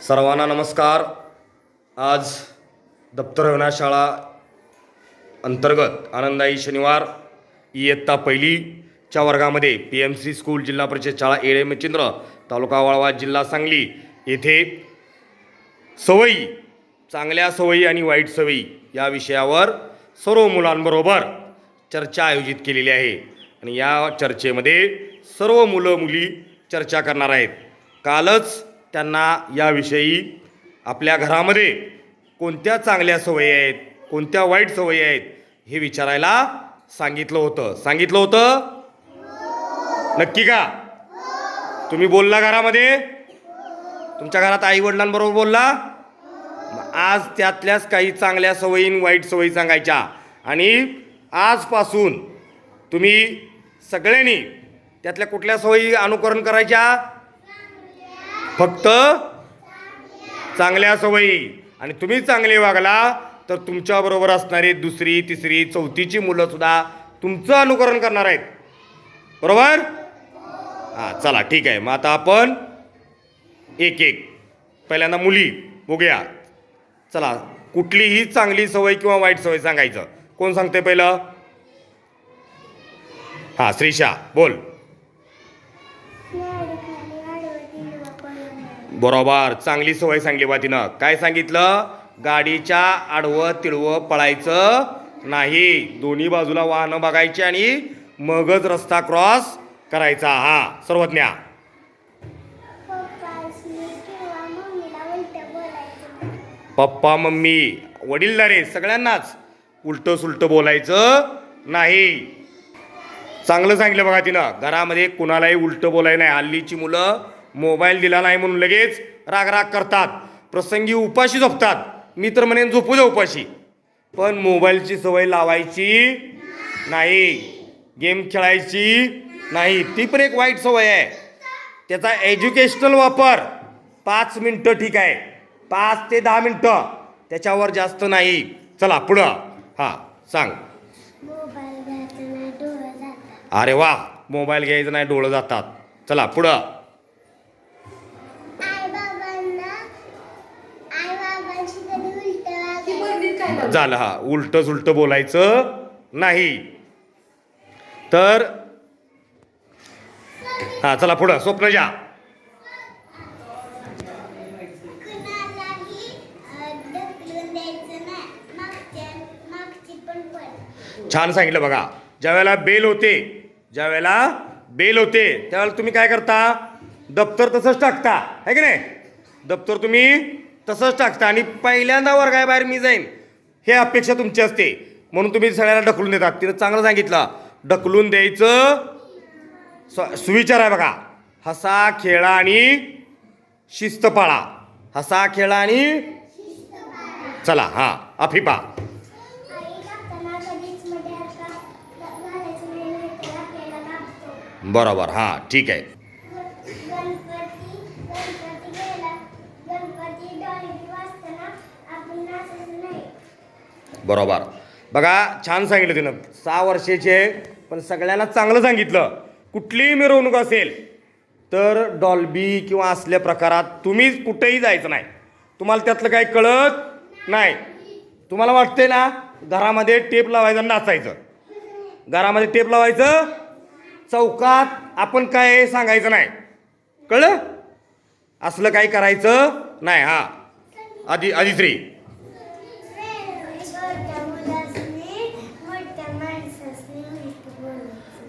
सर्वांना नमस्कार. आज दप्तर शाळा अंतर्गत आनंदाई शनिवार इयत्ता पहिलीच्या वर्गामध्ये पी एम सी स्कूल जिल्हा परिषद शाळा एळे मचिंद्र तालुका वाळवा जिल्हा सांगली येथे सवयी चांगल्या सवयी आणि वाईट सवयी या विषयावर सर्व मुलांबरोबर चर्चा आयोजित केलेली आहे. आणि या चर्चेमध्ये सर्व मुलं मुली चर्चा करणार आहेत. कालच त्यांना याविषयी आपल्या घरामध्ये कोणत्या चांगल्या सवयी आहेत कोणत्या वाईट सवयी आहेत हे विचारायला सांगितलं होतं. सांगितलं होतं? नक्की का? तुम्ही बोलला घरामध्ये? तुमच्या घरात आई वडिलांबरोबर बोलला आज त्यातल्याच काही चांगल्या सवयी आणि वाईट सवयी सांगायच्या. आणि आजपासून तुम्ही सगळ्यांनी त्यातल्या कुठल्या सवयी अनुकरण करायच्या? फक्त चांगल्या सवयी. आणि तुम्ही चांगले वागला तर तुमच्याबरोबर असणारी दुसरी तिसरी चौथीची मुलं सुद्धा तुमचं अनुकरण करणार आहेत. बरोबर? हां चला ठीक आहे. मग आता आपण एक एक पहिल्यांदा मुली बघूया. चला कुठलीही चांगली सवय किंवा वाईट सवय सांगायचं. कोण सांगते पहिलं? हां श्रीशा बोल. बरोबर चांगली सवय सांगली बा तिनं. काय सांगितलं? गाडीच्या आडवं तिळवं पळायचं नाही. दोन्ही बाजूला वाहनं बघायची आणि मगच रस्ता क्रॉस करायचा. हा सर्वज्ञा. पप्पा मम्मी वडीलधारे सगळ्यांनाच. उलटं सुलटं बोलायचं नाही. चांगलं सांगितलं बघा तिनं. घरामध्ये कुणालाही उलटं बोलाय नाही. हल्लीची मुलं मोबाईल दिला नाही म्हणून लगेच राग राग करतात. प्रसंगी उपाशी झोपतात. मी तर म्हणेन झोपू द्या उपाशी. पण मोबाईलची सवय लावायची नाही. गेम खेळायची नाही. ती पण एक वाईट सवय आहे. त्याचा एज्युकेशनल वापर पाच मिनटं ठीक आहे. पाच ते दहा मिनटं त्याच्यावर जास्त नाही. चला पुढं. हां सांग. अरे वा मोबाईल घ्यायचं नाही डोळं जातात. चला पुढं. झालं. हा उलट सुलटं बोलायचं नाही. तर हा चला पुढं स्वप्नजा छान सांगितलं बघा. ज्यावेळेला बेल होते ज्यावेळेला बेल होते त्यावेळेला तुम्ही काय करता? दप्तर तसंच टाकता है की नाही? दप्तर तुम्ही तसंच टाकता. आणि पहिल्यांदा वर्गाबाहेर मी जाईन. हे अपेक्षा तुमची असते. म्हणून तुम्ही सगळ्यांना ढकलून देतात. तिनं चांगलं सांगितलं. ढकलून द्यायचं. स्व- सुविचार आहे बघा. हसा खेळा आणि शिस्त पाळा हसा खेळा आणि चला हां अफिपा बरोबर हां ठीक आहे. बरोबर. बघा छान सांगितलं तिनं. सहा वर्षाचे पण सगळ्यांना चांगलं सांगितलं. कुठलीही मिरवणूक असेल तर डॉल्बी किंवा असल्या प्रकारात तुम्हीच कुठेही जायचं नाही. तुम्हाला त्यातलं काही कळत नाही. तुम्हाला वाटते ना घरामध्ये टेप लावायचं नाचायचं. घरामध्ये टेप लावायचं चौकात आपण काय सांगायचं नाही. कळलं? असलं काही करायचं नाही हा. आधी आदिश्री.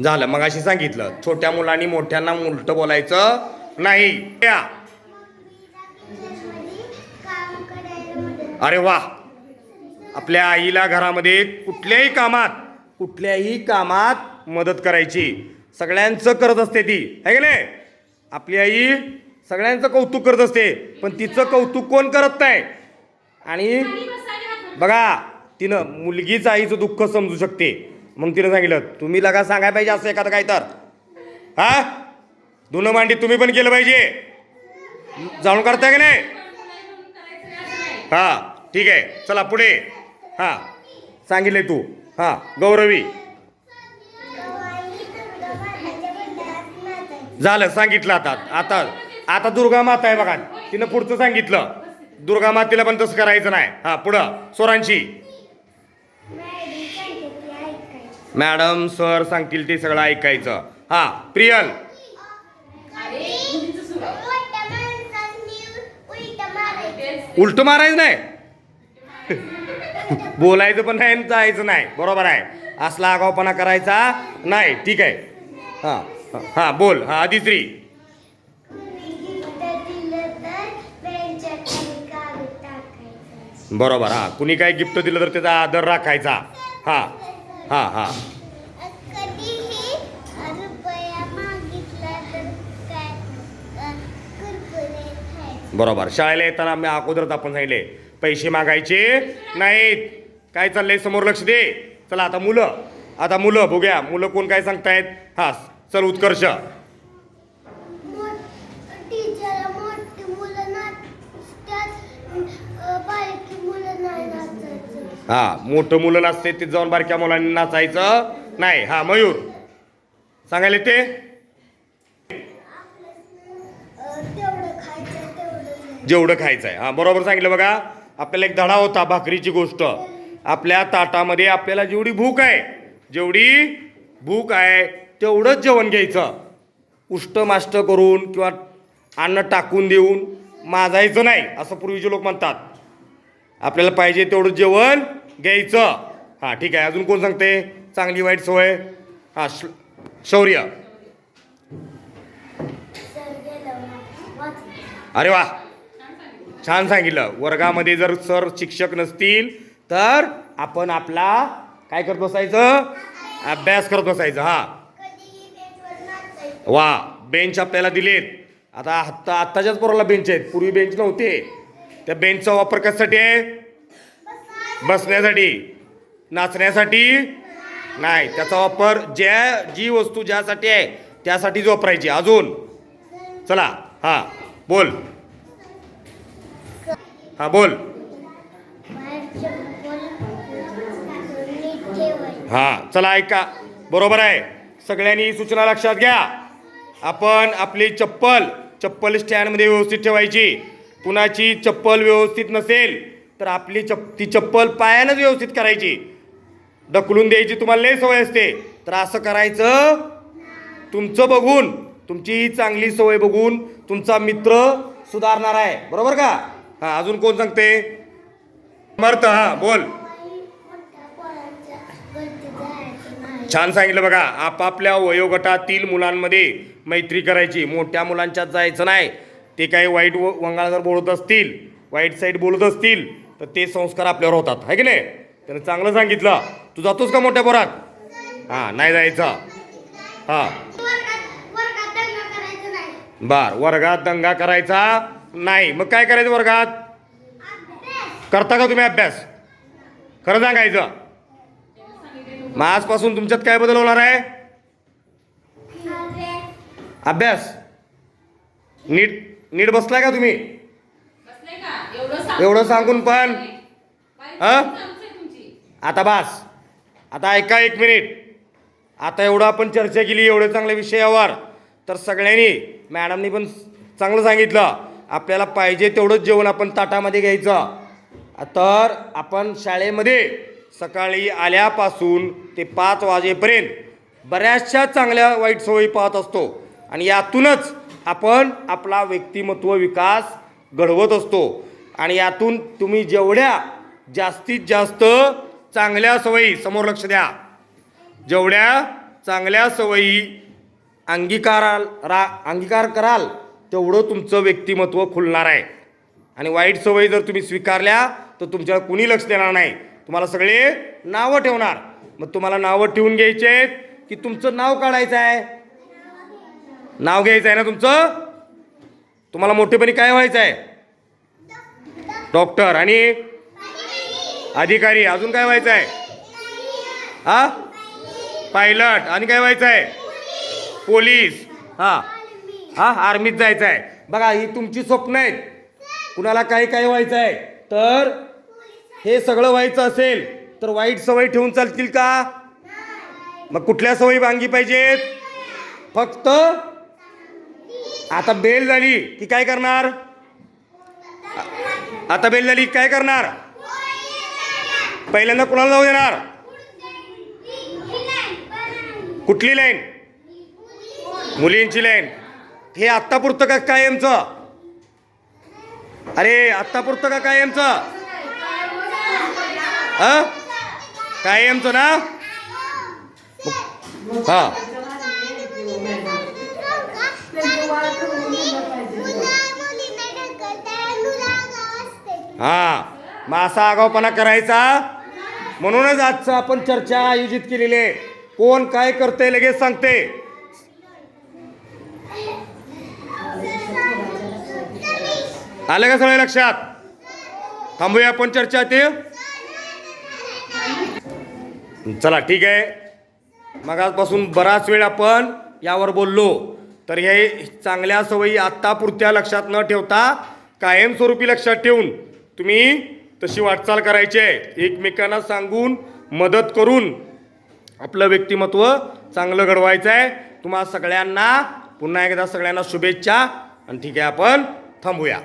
झालं. मग अशी सांगितलं छोट्या मुलांनी मोठ्यांना उलट बोलायचं नाही. त्या अरे वा. आपल्या आईला घरामध्ये कुठल्याही कामात कुठल्याही कामात मदत करायची. सगळ्यांचं करत असते ती. आहे की नाही? आपली आई सगळ्यांचं कौतुक करत असते पण तिचं कौतुक कोण करत नाही? आणि बघा तिनं मुलगीच आईचं दुःख समजू शकते. मग तिनं सांगितलं तुम्ही लगा सांगायला पाहिजे असं एखादं काय तर. हा? धुणं मांडी तुम्ही पण केलं पाहिजे. जाणून करताय की नाही? हा ठीक आहे चला पुढे. हा सांगितले तू. हा गौरवी. झालं सांगितलं आता. आता आता दुर्गा माता आहे बघा. तिनं पुढचं सांगितलं. दुर्गा मातेला पण तसं करायचं नाही. हा पुढं. सोरांची मॅडी सांगितले ऐकायचं मॅडम सर सांगतील ते सगळं ऐकायचं. हा प्रियल उलट मारायचं नाही. बोलायचं पण नाही जायचं नाही. बरोबर आहे. असला आगावपणा करायचा नाही. ठीक आहे. हा हा बोल. हा आदिश्री बरोबर हा. कुणी काय गिफ्ट दिलं तर त्याचा आदर राखायचा. हा. हा हा. कधीही रुपया मागितला तर काय? अ, कुरकुरे खायचे. बरोबर. शाळेला येताना मी अगोदरच आपण सांगितले पैसे मागायचे नाहीत. काय चाललंय समोर लक्ष दे. चला आता मुलं. आता मुलं बघूया. मुलं कोण काय सांगतायत? हा चल उत्कर्ष. हा मोठं मुलं नसते ते जाऊन बारक्या मुलांनी नाचायचं नाही. हा मयूर. सांगायला ते? जेवढं खायचं आहे हा बरोबर सांगितलं बघा. आपल्याला एक धडा होता भाकरीची गोष्ट. आपल्या ताटामध्ये आपल्याला जेवढी भूक आहे जेवढी भूक आहे तेवढंच जेवण घ्यायचं. उष्ट माष्ट करून किंवा अन्न टाकून देऊन माजायचं नाही असं पूर्वीचे लोक म्हणतात. आपल्याला पाहिजे तेवढं जेवण घ्यायचं. हां ठीक आहे. अजून कोण सांगते? चांगली वाईट सवय. हां श शौर्य. अरे वा. छान सांगितलं. वर्गामध्ये जर सर शिक्षक नसतील तर आपण आपला काय करत बसायचं? अभ्यास करत बसायचं. हा. वा. बेंच आपल्याला दिलेत. आता आत्ता आत्ताच्याच पोराला बेंच आहेत. पूर्वी बेंच नव्हते. त्या बेंचचा वापर कशासाठी आहे? बसण्यासाठी नाचण्यासाठी नाही. त्याचा वापर ज्या जी वस्तू ज्यासाठी आहे त्यासाठीच वापरायची अजून. चला. हां. बोल. हां बोल. हां. चला ऐका. बरोबर आहे. सगळ्यांनी सूचना लक्षात घ्या. आपण आपली चप्पल चप्पल स्टँडमध्ये व्यवस्थित ठेवायची. कुणाची चप्पल व्यवस्थित नसेल तर आपली चप ती चप्पल पायानंच व्यवस्थित करायची. ढकलून द्यायची तुम्हाला लय सवय असते. तर असं करायचं तुमचं बघून तुमची ही चांगली सवय बघून तुमचा मित्र सुधारणार आहे. बरोबर का? हा अजून कोण सांगते? समर्थ हा बोल. छान सांगितलं बघा आपापल्या वयोगटातील मुलांमध्ये मैत्री करायची. मोठ्या मुलांच्यात जायचं नाही. ते काही वाईट व- वंगाळ जर बोलत असतील वाईट साईड बोलत असतील तर ते संस्कार आपल्यावर होतात. आहे की नाही? त्यानं चांगलं सांगितलं. तू जातोस का मोठ्या पोरात? हां नाही जायचं. हां. बर वर्गात दंगा करायचा? नाही. मग काय करायचं वर्गात? करता का तुम्ही अभ्यास? खरं सांगायचं. मग आजपासून तुमच्यात काय बदल होणार आहे? अभ्यास. नीट नीट बसलाय का तुम्ही? एवढं सांग- एवढं सांगून पण हा? आता बास आता ऐका एक मिनिट. आता एवढं आपण चर्चा केली एवढ्या चांगल्या विषयावर तर सगळ्यांनी मॅडमनी पण चांगलं सांगितलं. आपल्याला पाहिजे तेवढंच जेवण आपण ताटामध्ये घ्यायचं. तर आपण शाळेमध्ये सकाळी आल्यापासून ते पाच वाजेपर्यंत बऱ्याचशा चांगल्या वाईट सवयी पाहत असतो. आणि यातूनच आपण आपला व्यक्तिमत्व विकास घडवत असतो. आणि यातून तुम्ही जेवढ्या जास्तीत जास्त चांगल्या सवयी समोर लक्ष द्या. जेवढ्या चांगल्या सवयी अंगीकाराल रा अंगीकार कराल तेवढं तुमचं व्यक्तिमत्व खुलणार आहे. आणि वाईट सवयी जर तुम्ही स्वीकारल्या तर तुमच्यावर कुणी लक्ष देणार नाही. तुम्हाला सगळे नावं ठेवणार. मग तुम्हाला नावं ठेवून घ्यायचे आहेत की तुमचं नाव काढायचं आहे? नाव घ्यायचं आहे ना तुमचं? तुम्हाला मोठेपणी काय व्हायचं आहे? डॉक्टर आणि अधिकारी अजून काय व्हायचं आहे? हा? पायलट आणि काय व्हायचं आहे? पोलीस. हा. हा आर्मीत जायचं आहे. बघा ही तुमची स्वप्न आहेत. कुणाला काही काय व्हायचं आहे. तर हे सगळं व्हायचं असेल तर वाईट सवय ठेवून चालतील का? मग कुठल्या सवयी वांगी पाहिजेत? फक्त आता बेल झाली की काय करणार? आता बेल झाली काय करणार? पहिल्यांदा कुणाला जाऊ देणार? कुठली लाईन? मुलींची लाईन. हे आत्ता पुरतं का कायमचं? अरे आत्तापुरतं का कायमचं? हा? कायमचं ना? हा. हा. मग असा आगाऊपणा करायचा? म्हणूनच आजचं आपण चर्चा आयोजित केलेली आहे. कोण काय करते लगेच सांगते. आलं का सगळं लक्षात? थांबूया आपण चर्चा ते चला ठीक आहे. मगापासून बराच वेळ आपण यावर बोललो. तर हे चांगल्या सवयी आत्तापुरत्या लक्षात न ठेवता कायमस्वरूपी लक्षात ठेवून तुम्ही तशी वाटचाल करायची आहे. एकमेकांना सांगून मदत करून आपलं व्यक्तिमत्व चांगलं घडवायचं आहे. तुम्हा सगळ्यांना पुन्हा एकदा सगळ्यांना शुभेच्छा. आणि ठीक आहे आपण थांबूया.